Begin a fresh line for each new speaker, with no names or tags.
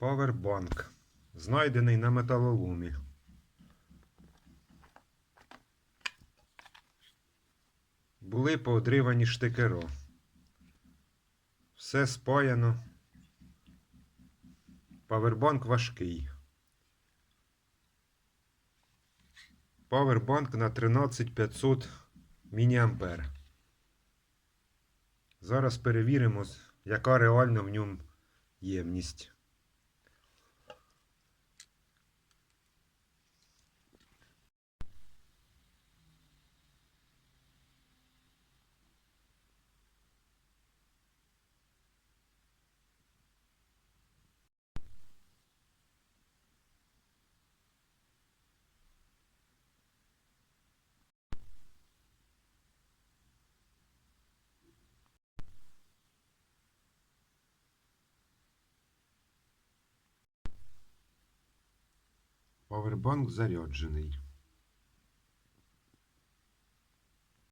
Павербанк. Знайдений на металоломі. Були поодривані штикеро. Все спаяно. Павербанк важкий. Павербанк на 13500 мА. Зараз перевіримо, яка реально в ньому ємність. Павербанк заряджений.